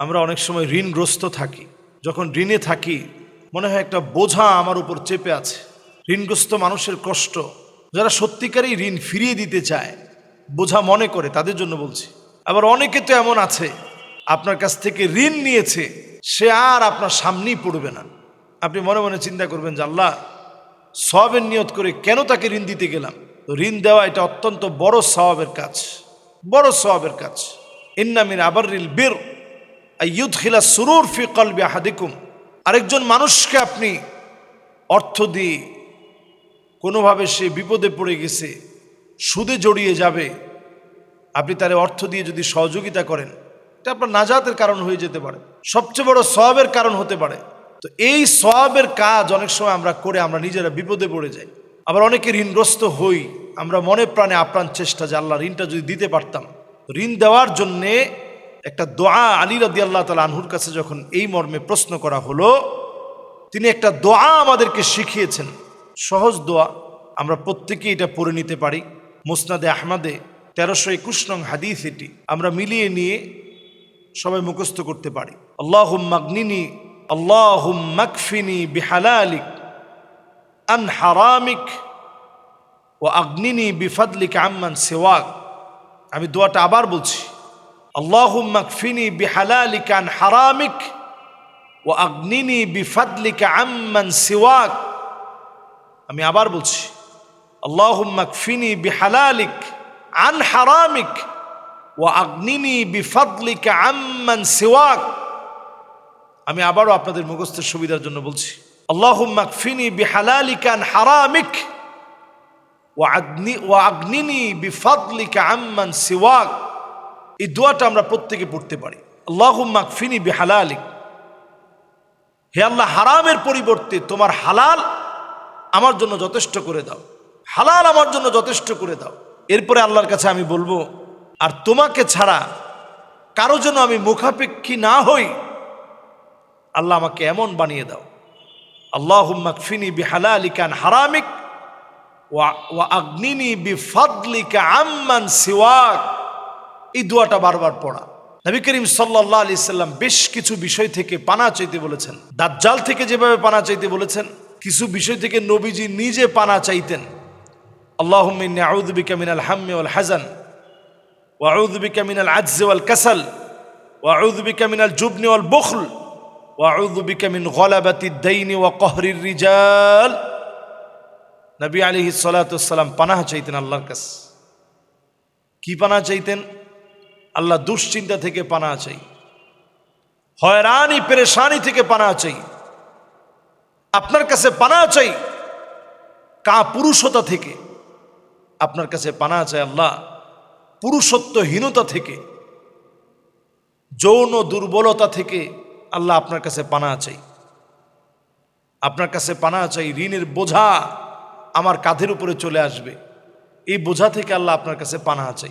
আমরা অনেক সময় ঋণগ্রস্ত থাকি। যখন ঋণে থাকি, মনে হয় একটা বোঝা আমার উপর চেপে আছে। ঋণগ্রস্ত মানুষের কষ্ট, যারা সত্যিকারই ঋণ ফিরিয়ে দিতে চায়, বোঝা মনে করে, তাদের জন্য বলছি। আবার অনেকে তো এমন আছে, আপনার কাছ থেকে ঋণ নিয়েছে, সে আর আপনার সামনেই পড়বে না। আপনি মনে মনে চিন্তা করবেন যে, আল্লাহ সবের নিয়ত করে কেন তাকে ঋণ দিতে গেলাম? তো ঋণ দেওয়া এটা অত্যন্ত বড় সওয়াবের কাজ, বড় সওয়াবের কাজ। ইন্নামিন আবারিল বীর। আইয়ুদ খিলা সুরুর ফি কলবি আহাদিকুম। আরেকজন মানুষকে আপনি অর্থ দিয়ে কোনোভাবে সে বিপদে পড়ে গেছে, সুদে জড়িয়ে যাবে, আপনি তার অর্থ দিয়ে যদি সহযোগিতা করেন, এটা আপনার নাজাতের কারণ হয়ে যেতে পারে। সবচেয়ে বড় সবের কারণ হতে পারে। তো এই সবের কাজ অনেক সময় আমরা করে আমরা নিজেরা বিপদে পড়ে যাই। আবার অনেকে ঋণগ্রস্ত হই, আমরা মনে প্রাণে আপ্রাণ চেষ্টা যে আল্লাহ ঋণটা যদি দিতে পারতাম। ঋণ দেওয়ার জন্যে একটা দোয়া আলী রদি আল্লাহ তালা আনহুর কাছে যখন এই মর্মে প্রশ্ন করা হলো, তিনি একটা দোয়া আমাদেরকে শিখিয়েছেন। সহজ দোয়া, আমরা প্রত্যেকেই এটা পড়ে নিতে পারি। মুসনাদে আহমাদে তেরোশো একুশ নং হাদিস এটি, আমরা মিলিয়ে নিয়ে সবাই মুখস্থ করতে পারি। আল্লাহ মাগনিনি আল্লাহ মাকফিনি বিহালালিক, আন হারামিক ও আগ্নিনি বিফাদলিক আম্মান সেওয়াক। আমি দোয়াটা আবার বলছি। আল্লাহ মাকফিনি বিহালালিক আন হারামিক ও আগ্নিনি বিফাদলিক আম্মান সিওয়াক আমি আবার বলছি আল্লাহ মাকফিনি বিহালালিক আন হারামিক ও আগ্নিনি বিফাদলিক আম্মান সিওয়াক আমি আবারও আপনাদের মুখস্থের সুবিধার জন্য বলছি আল্লাহ মাকফিনি বিহালালিক আন হারামিক ও আগ্নি ও আগ্নিনি বিফাদলিক আম্মান সিওয়াক এই দোয়াটা আমরা প্রত্যেকে পড়তে পারি। আল্লাহ মাকফিনি বিহালালিক। হে আল্লাহ, হারামের পরিবর্তে তোমার হালাল আমার জন্য যথেষ্ট করে দাও। হালাল আমার জন্য যথেষ্ট করে দাও। এরপরে আল্লাহর কাছে আমি বলব, আর তোমাকে ছাড়া কারও জন্য আমি মুখাপেক্ষী না হই, আল্লাহ আমাকে এমন বানিয়ে দাও। আল্লাহ মাকফিনি বি হালালিকান হারামিক, ওয়া আগ্নিনি বি ফাদলিকা আম্মান সিওয়াক। এই দোয়াটা বারবার পড়া। নবী করিম সাল্লাহ আলি সাল্লাম বেশ কিছু বিষয় থেকে পানা চাইতে বলেছেন। দাজ্জাল থেকে যেভাবে পানা চাইতে বলেছেন, কিছু বিষয় থেকে নবীজি নিজে পানা চাইতেন। আল্লাহ আউদবিকা মিনাল হাম্মি ওয়াল হাজান ওয়াউদবিকা মিনাল আজজ ওয়াল কাসাল ওয়াউদবিকা মিনাল জুবনি ওয়াল বখল ওয়াউদবিকা মিন গলাবাতি দাইনি ওয়া কহরির রিজাল নবী আলিহি সালাতাম পানাহ চাইতেন আল্লাহর কাছে। কি পানা চাইতেন? আল্লাহ দুশ্চিন্তা থেকে পানা চাই। হয়রানি, পেরেশানি থেকে পানা চাই। আপনার কাছে পানা চাই কা পুরুষতা থেকে। আপনার কাছে পানা চাই আল্লাহ, পুরুষত্বহীনতা থেকে। যৌন দুর্বলতা থেকে আল্লাহ আপনার কাছে পানা চাই। আপনার কাছে পানা চাই, ঋণের বোঝা আমার কাঁধের উপরে চলে আসবে। এই বোঝা থেকে আল্লাহ আপনার কাছে পানা চাই।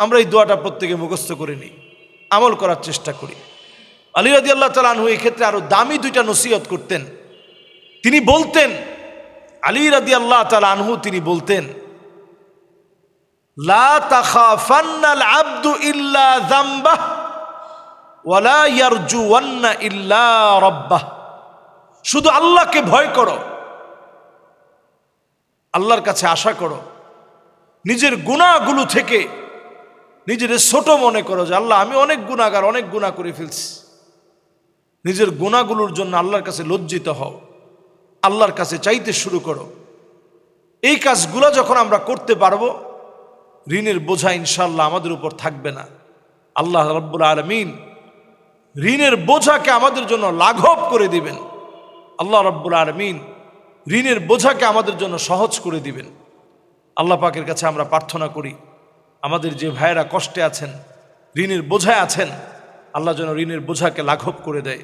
আমরা এই দোয়াটা প্রত্যেকে মুখস্থ করে নিই, আমল করার চেষ্টা করি। আলী রাজি আল্লাহ তালা আনহু ক্ষেত্রে আরও দামি দুইটা নসিহত করতেন। তিনি বলতেন, আলী রাদি আল্লাহ তালা আনহু তিনি বলতেন আব্দু ইল্লা ওয়ালা ইল্লা রাব্বাহ। শুধু আল্লাহকে ভয় করো, আল্লাহর কাছে আশা করো, নিজের গুণাগুলো থেকে নিজের ছোট মনে করো যে, আল্লাহ, আমি অনেক গুণাগার অনেক গুণা করে ফেলছি। নিজের গুণাগুলোর জন্য আল্লাহর কাছে লজ্জিত হও। আল্লাহর কাছে চাইতে শুরু করো। এই কাজগুলো যখন আমরা করতে পারব, ঋণের বোঝা ইনশাল্লাহ আমাদের উপর থাকবে না। আল্লাহ রব্বুল আলমিন ঋণের বোঝাকে আমাদের জন্য লাঘব করে দিবেন। আল্লাহ রব্বুল আলমিন ঋণের বোঝাকে আমাদের জন্য সহজ করে দিবেন। আল্লাহ পাকের কাছে আমরা প্রার্থনা করি আমাদের যে ভাইয়েরা কষ্টে আছেন, ঋণের বোঝায় আছেন, আল্লাহ যেন ঋণের বোঝাকে লাঘব করে দেয়।